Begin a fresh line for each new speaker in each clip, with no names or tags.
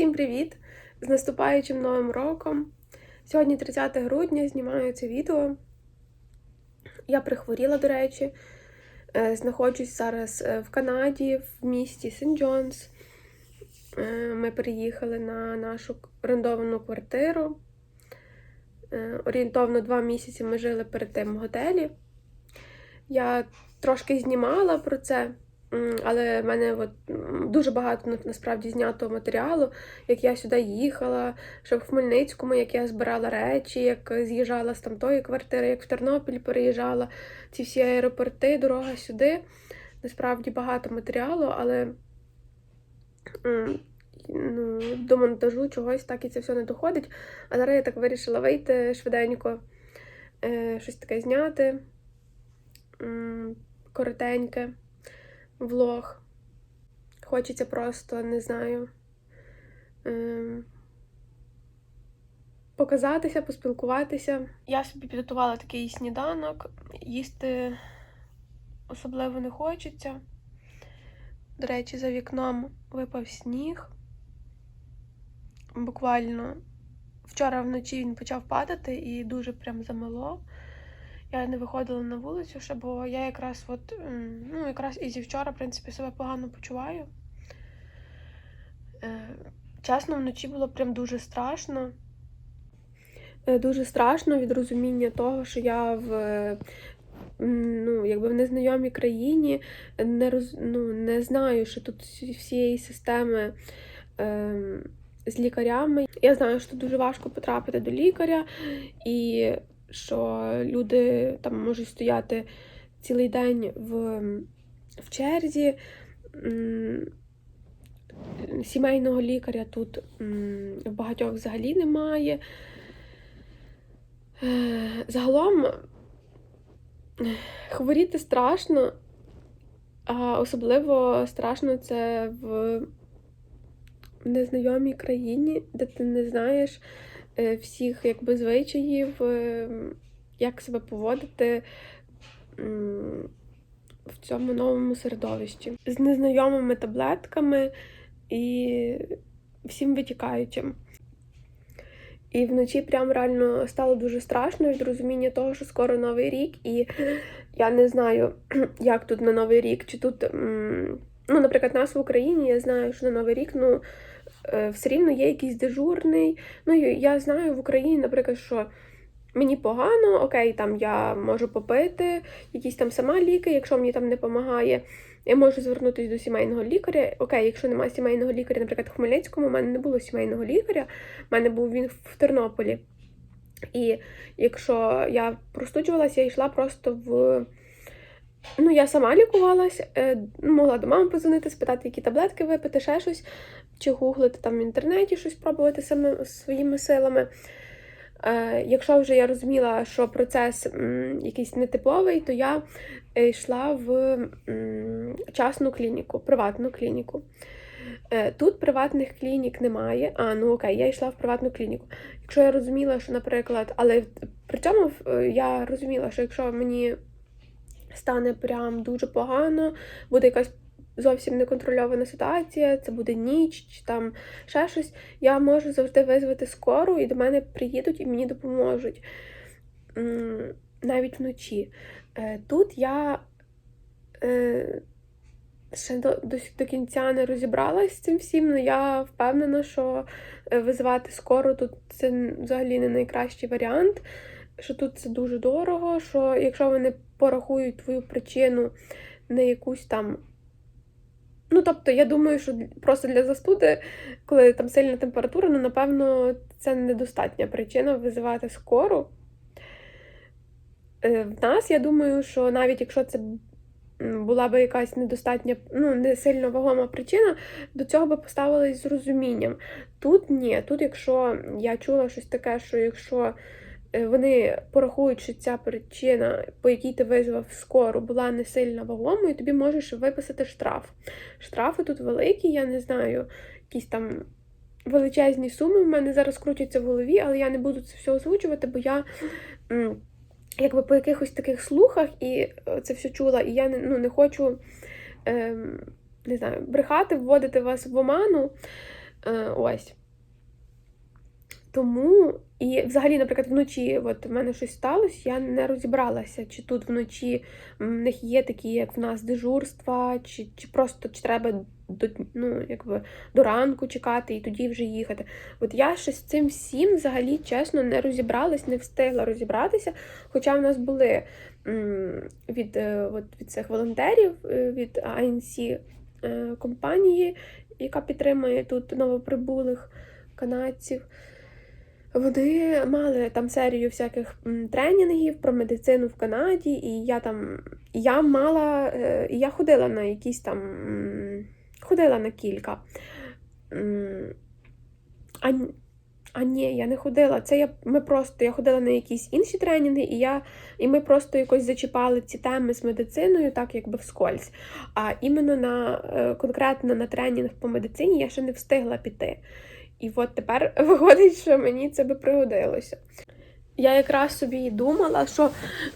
Всім привіт! З наступаючим новим роком. Сьогодні 30 грудня знімаю це відео. Я прихворіла, до речі. Е, Знаходжусь зараз е, в Канаді, в місті Сент-Джонс. Е, Ми переїхали на нашу орендовану квартиру. Е, Орієнтовно два місяці ми жили перед тим в готелі. Я трошки знімала про це. Але в мене от, дуже багато насправді знято матеріалу, як я сюди їхала, що в Хмельницькому, як я збирала речі, як з'їжджала з тамтої квартири, як в Тернопіль переїжджала, ці всі аеропорти, дорога сюди. Насправді багато матеріалу, але ну, до монтажу чогось так і це все не доходить. А зараз я так вирішила вийти швиденько, е, щось таке зняти, коротеньке влог. Хочеться просто, не знаю, ем, показатися, поспілкуватися. Я собі підготувала такий сніданок, їсти особливо не хочеться. До речі, за вікном випав сніг. Буквально вчора вночі він почав падати і дуже прям замело. Я не виходила на вулицю ще, бо я якраз от, ну, якраз і зі вчора, в принципі, себе погано почуваю. Е, Чесно, вночі було прям дуже страшно. Е, Дуже страшно від розуміння того, що я в, е, ну, якби в незнайомій країні не, роз, ну, не знаю, що тут всієї системи. ем, з лікарями. Я знаю, що дуже важко потрапити до лікаря, і що люди там можуть стояти цілий день в, в черзі. Сімейного лікаря тут в багатьох взагалі немає. Е, Загалом е, хворіти страшно, а особливо страшно це в незнайомій країні, де ти не знаєш всіх якби звичаїв, е, як себе поводити в цьому новому середовищі з незнайомими таблетками і всім витікаючим. І вночі прям реально стало дуже страшно від розуміння того, що скоро новий рік, і я не знаю, як тут на новий рік, чи тут, ну, наприклад, нас в Україні, я знаю, що на новий рік, ну, е, все рівно є якийсь дежурний. Ну, я знаю в Україні, наприклад, що мені погано, окей, там я можу попити, якісь там сама ліки, якщо мені там не допомагає. Я можу звернутися до сімейного лікаря. Окей, якщо немає сімейного лікаря, наприклад, в Хмельницькому, у мене не було сімейного лікаря, у мене був він в Тернополі. І якщо я простуджувалася, я йшла просто в. Ну, я сама лікувалась, е, могла до мами позвонити, спитати, які таблетки випити, ще щось, чи гуглити там в інтернеті щось пробувати саме своїми силами. Е, Якщо вже я розуміла, що процес якийсь нетиповий, то я е, йшла в частну клініку, приватну клініку. Е, Тут приватних клінік немає. А, ну окей, я йшла в приватну клініку. Якщо я розуміла, що, наприклад, але при цьому я розуміла, що якщо мені стане прям дуже погано, буде якась зовсім неконтрольована ситуація, це буде ніч чи там ще щось, я можу завжди визвати скору, і до мене приїдуть і мені допоможуть. Навіть вночі. Е, Тут я е, ще до, до, до кінця не розібралась з цим всім, але я впевнена, що е, визивати скору тут це взагалі не найкращий варіант. Що тут це дуже дорого, що якщо вони порахують твою причину не якусь там. Ну, тобто, я думаю, що просто для застуди, коли там сильна температура, ну, напевно, це недостатня причина визивати скору. Е, В нас, я думаю, що навіть якщо це була би якась недостатня, ну, не сильно вагома причина, до цього би поставились з розумінням. Тут ні. Тут, якщо я чула щось таке, що якщо вони порахують, що ця причина, по якій ти визвав скору, була не сильно вагомою, тобі можеш виписати штраф. Штрафи тут великі, я не знаю, якісь там величезні суми в мене зараз крутяться в голові, але я не буду це все озвучувати, бо я. Якби по якихось таких слухах і е, це все чула, і я не, ну, не хочу ем, не знаю, брехати, вводити вас в оману. Е, ось. Тому, і взагалі, наприклад, вночі от в мене щось сталося, я не розібралася, чи тут вночі в них є такі, як в нас, дежурства, чи, чи просто чи треба до, ну, якби, до ранку чекати і тоді вже їхати. От я ще з цим всім взагалі чесно не розібралась, не встигла розібратися. Хоча в нас були від, е, от, від цих волонтерів, е, від ANC е, компанії, яка підтримує тут новоприбулих канадців. Вони мали там серію всяких тренінгів про медицину в Канаді, і я там я мала, е, я ходила на якісь там, ходила на кілька. А, а ні, я не ходила. Це я ми просто я ходила на якісь інші тренінги, і я і ми просто якось зачіпали ці теми з медициною, так якби вскользь. А іменно на е, конкретно на тренінг по медицині я ще не встигла піти. І от тепер виходить, що мені це би пригодилося. Я якраз собі думала, що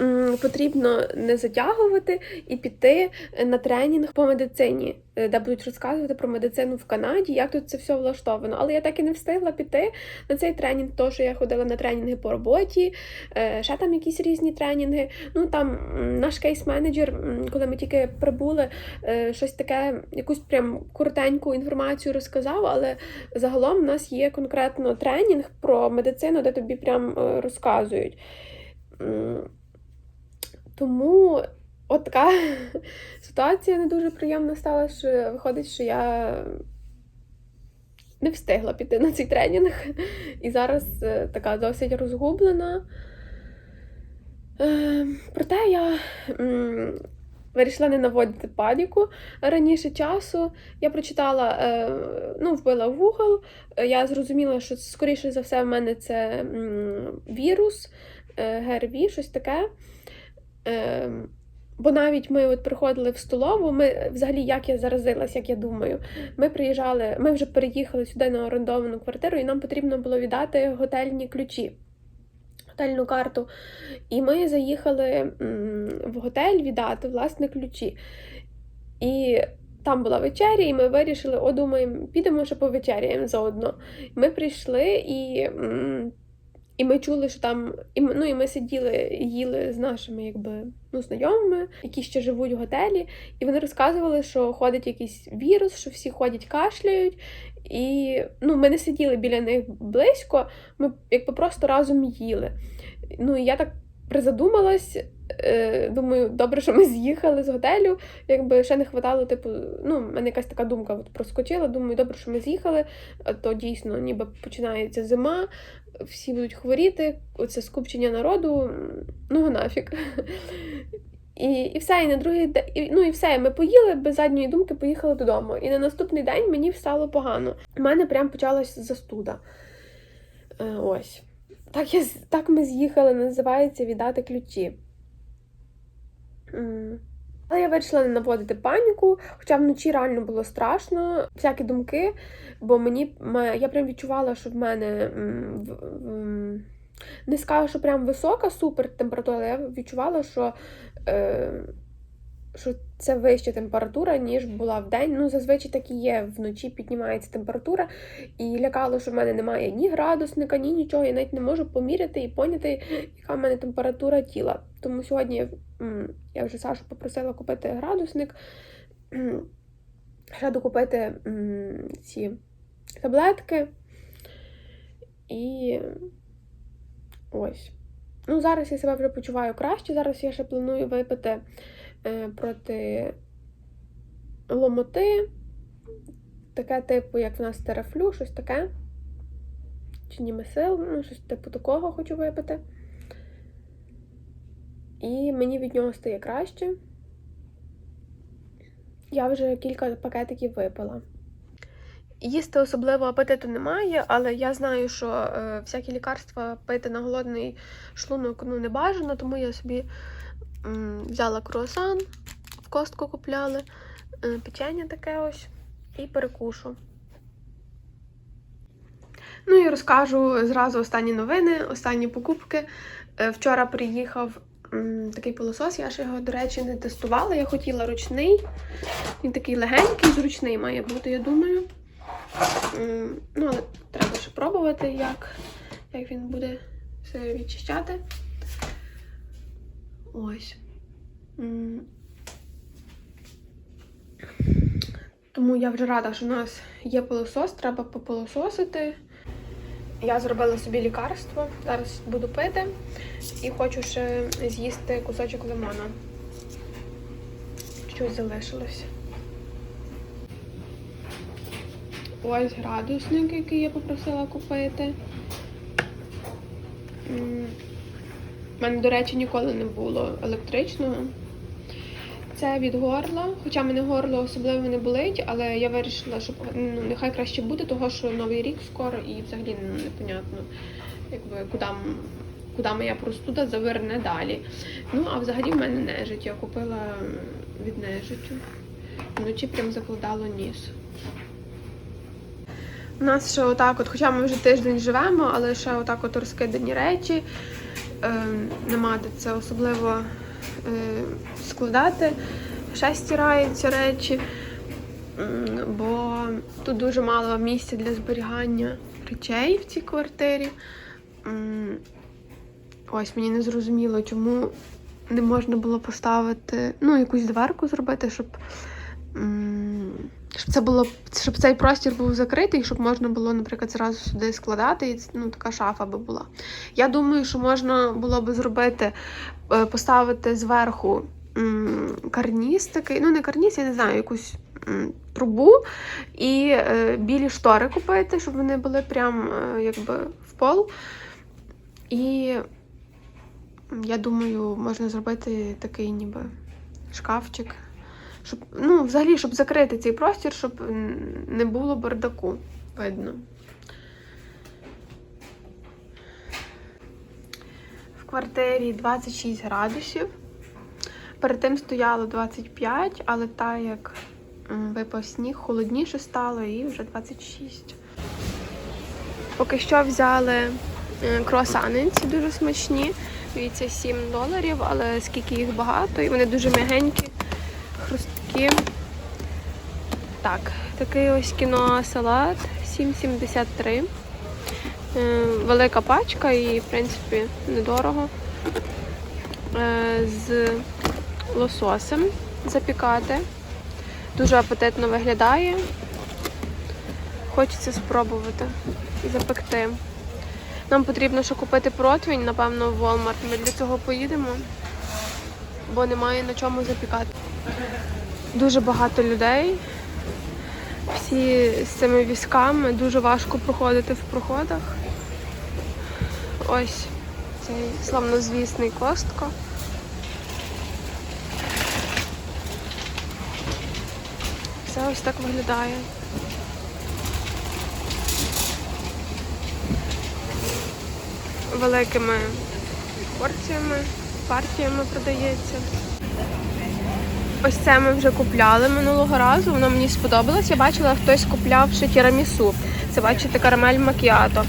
м, потрібно не затягувати і піти на тренінг по медицині, де будуть розказувати про медицину в Канаді, як тут це все влаштовано. Але я так і не встигла піти на цей тренінг, тому що я ходила на тренінги по роботі, е, ще там якісь різні тренінги. Ну там наш кейс-менеджер, коли ми тільки прибули, е, щось таке, якусь прям коротеньку інформацію розказав, але загалом в нас є конкретно тренінг про медицину, де тобі прям е, розказують. Тому от така ситуація не дуже приємна стала, що виходить, що я не встигла піти на цей тренінг. І зараз е, така досить розгублена. Е, Проте я вирішила не наводити паніку раніше часу. Я прочитала, е, ну, вбила в Google, я зрозуміла, що скоріше за все в мене це вірус, ГРВІ, щось таке. Бо навіть ми от приходили в столову, ми взагалі як я заразилась, як я думаю. Ми приїжджали, ми вже переїхали сюди на орендовану квартиру, і нам потрібно було віддати готельні ключі, готельну карту. І ми заїхали в готель віддати власне ключі. І там була вечеря, і ми вирішили, о, думаємо, підемо ще повечеряємо заодно. Ми прийшли і. І ми чули, що там, і ну і ми сиділи, їли з нашими якби ну, знайомими, які ще живуть в готелі, і вони розказували, що ходить якийсь вірус, що всі ходять, кашляють. І ну, ми не сиділи біля них близько, ми якби просто разом їли. Ну і я так призадумалась. е, Думаю, добре, що ми з'їхали з готелю. Якби ще не хватало, типу, ну, в мене якась така думка от проскочила. Думаю, добре, що ми з'їхали, то дійсно ніби починається зима, всі будуть хворіти, оце скупчення народу, ну нафіг. І, і все, і на другий день, і, ну і все, ми поїли без задньої думки, поїхали додому. І на наступний день мені стало погано. У мене прям почалась застуда. Е, ось. Так, я, так ми з'їхали, називається віддати ключі. Але я вирішила не наводити паніку, хоча вночі реально було страшно, всякі думки, бо мені я прям відчувала, що в мене не скажу, що прям висока супер температура, але я відчувала, що, е, що це вища температура, ніж була в день. Ну, зазвичай так і є, вночі піднімається температура, і лякало, що в мене немає ні градусника, ні нічого. Я навіть не можу поміряти і поняти, яка в мене температура тіла. Тому сьогодні я вже Сашу попросила купити градусник, ще докупити ці таблетки. І ось. Ну, зараз я себе вже почуваю краще. Зараз я ще планую випити проти ломоти. Таке, типу, як в нас терафлю, щось таке. Чи німесил, ну, щось типу такого хочу випити. І мені від нього стає краще. Я вже кілька пакетиків випила. Їсти особливо апетиту немає, але я знаю, що е, всякі лікарства пити на голодний шлунок ну, не бажано, тому я собі взяла круасан, в костку купляли, е, печення таке ось і перекушу. Ну і розкажу зразу останні новини, останні покупки. Е, Вчора приїхав такий пилосос, я ще його, до речі, не тестувала. Я хотіла ручний. Він такий легенький, зручний має бути, я думаю. Ну, але треба ще пробувати, як, як він буде все відчищати. Ось. Тому я вже рада, що у нас є пилосос, треба попилососити. Я зробила собі лікарство, зараз буду пити і хочу ще з'їсти кусочок лимона. Щось залишилось. Ось градусник, який я попросила купити. У мене, до речі, ніколи не було електричного. Це від горла, хоча мене горло особливо не болить, але я вирішила, що ну, нехай краще буде, того що новий рік скоро і взагалі ну, непонятно, якби куди, куди моя простуда заверне далі. Ну, а взагалі в мене нежить. Я купила від нежиттю. Вночі прям закладало ніс. У нас ще отак, от, хоча ми вже тиждень живемо, але ще отак от розкидані речі. Ем, нема де це особливо е, складати. Ще стираються речі, бо тут дуже мало місця для зберігання речей в цій квартирі. Ось мені не зрозуміло, чому не можна було поставити, ну, якусь дверку зробити, щоб, щоб це було, щоб цей простір був закритий, щоб можна було, наприклад, зразу сюди складати, і ну, така шафа би була. Я думаю, що можна було би зробити, е, поставити зверху м, карніз такий, ну не карніз, я не знаю, якусь трубу і е, білі штори купити, щоб вони були прям е, якби в пол. І я думаю, можна зробити такий ніби шкафчик. Щоб, ну, взагалі, щоб закрити цей простір, щоб не було бардаку видно. В квартирі 26 градусів. Перед тим стояло 25, але так як випав сніг, холодніше стало і вже 26. Поки що взяли е, круасани, ці дуже смачні. Дивіться, 7 доларів, але скільки їх багато, і вони дуже м'ягенькі, хрусткі. Так, такий ось кіно салат 7,73. Е, Велика пачка і, в принципі, недорого. Е, З лососем запікати. Дуже апетитно виглядає. Хочеться спробувати запекти. Нам потрібно ще купити противень, напевно, в Walmart. Ми для цього поїдемо, бо немає на чому запікати. Дуже багато людей. Всі з цими візками дуже важко проходити в проходах. Ось цей славнозвісний костко. Все ось так виглядає. великими порціями, партіями продається. Ось це ми вже купляли минулого разу. Воно мені сподобалось. Я бачила, хтось купляв ще тірамісу. Це бачите, карамель макіато.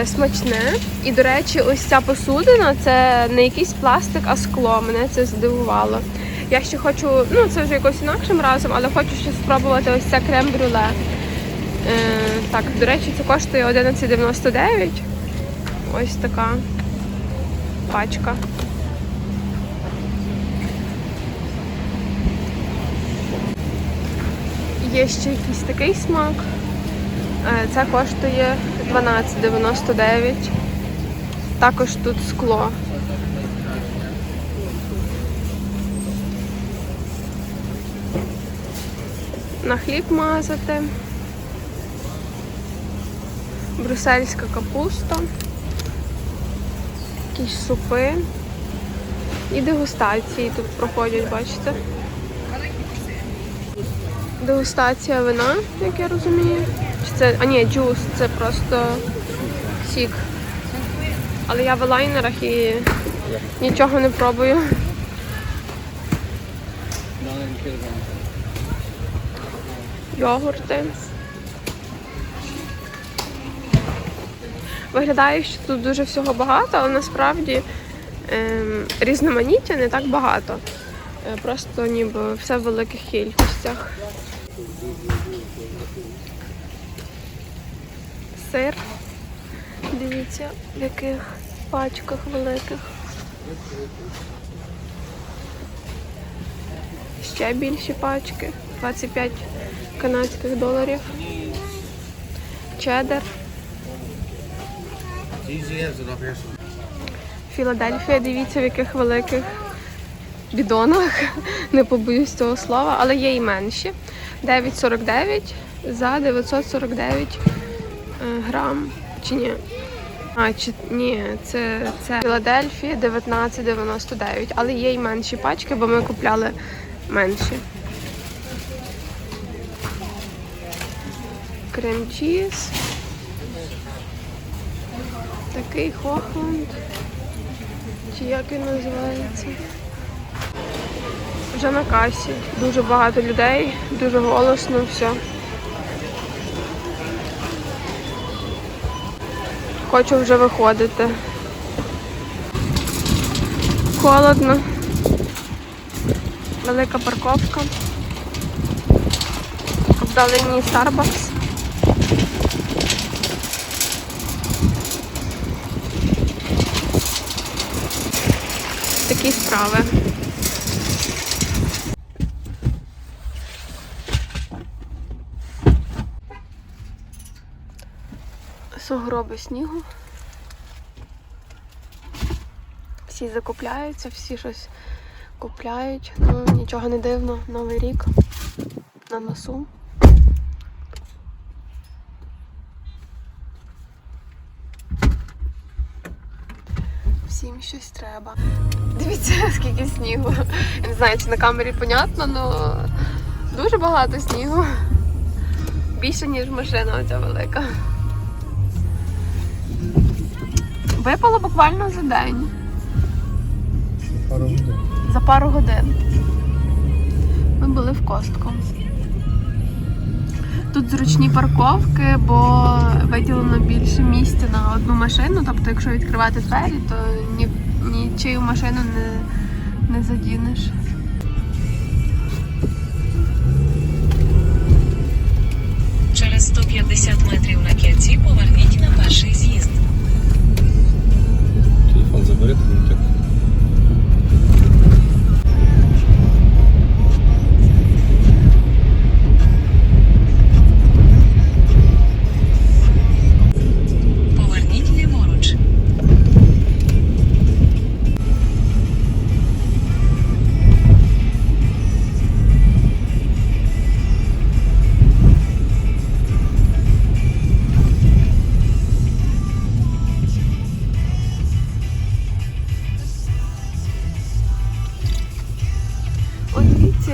Е, Смачне. І, до речі, ось ця посудина це не якийсь пластик, а скло. Мене це здивувало. Я ще хочу, ну це вже якось інакшим разом, але хочу ще спробувати ось це крем-брюле. Е, так, до речі, це коштує 11,99. Ось така пачка. Є ще якийсь такий смак. Е, Це коштує 12,99. Також тут скло. На хліб мазати. Брюссельська капуста якісь супи і дегустації тут проходять, бачите? Дегустація вина, як я розумію. Чи це. А ні, джус, це просто сік. Але я в лайнерах і нічого не пробую. Йогурти. Виглядає, що тут дуже всього багато, але насправді ем, різноманіття не так багато. Е, Просто ніби все в великих кількостях. Сир. Дивіться, в яких пачках великих. Ще більші пачки. 25 канадських доларів. Чеддер. Філадельфія, дивіться, в яких великих бідонах. Не побоюсь цього слова, але є і менші. 9,49 за 949 е, грам. Чи ні? А, чи ні, це, це Філадельфія 19,99. Але є і менші пачки, бо ми купляли менші. Крем-чіз. Такий Хохланд. Чи як він називається? Вже на касі. Дуже багато людей, дуже голосно все. Хочу вже виходити. Холодно. Велика парковка. Вдалині Starbucks. Такі справи. Сугроби снігу. Всі закупляються, всі щось купляють. Ну, нічого не дивно. Новий рік на носу. Всім щось треба. Дивіться, скільки снігу. Не знаю, чи на камері понятно, але дуже багато снігу. Більше, ніж машина оця велика. Випало буквально за день,
Пару годин.
за пару годин. Ми були в костку. Тут зручні парковки, бо виділено більше місця на одну машину. Тобто, якщо відкривати двері, то ні, нічию машину не, не задінеш.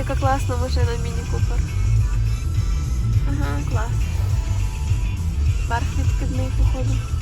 Яка класна машина Міні Купер. Ага, клас. Верх відкидний, походу.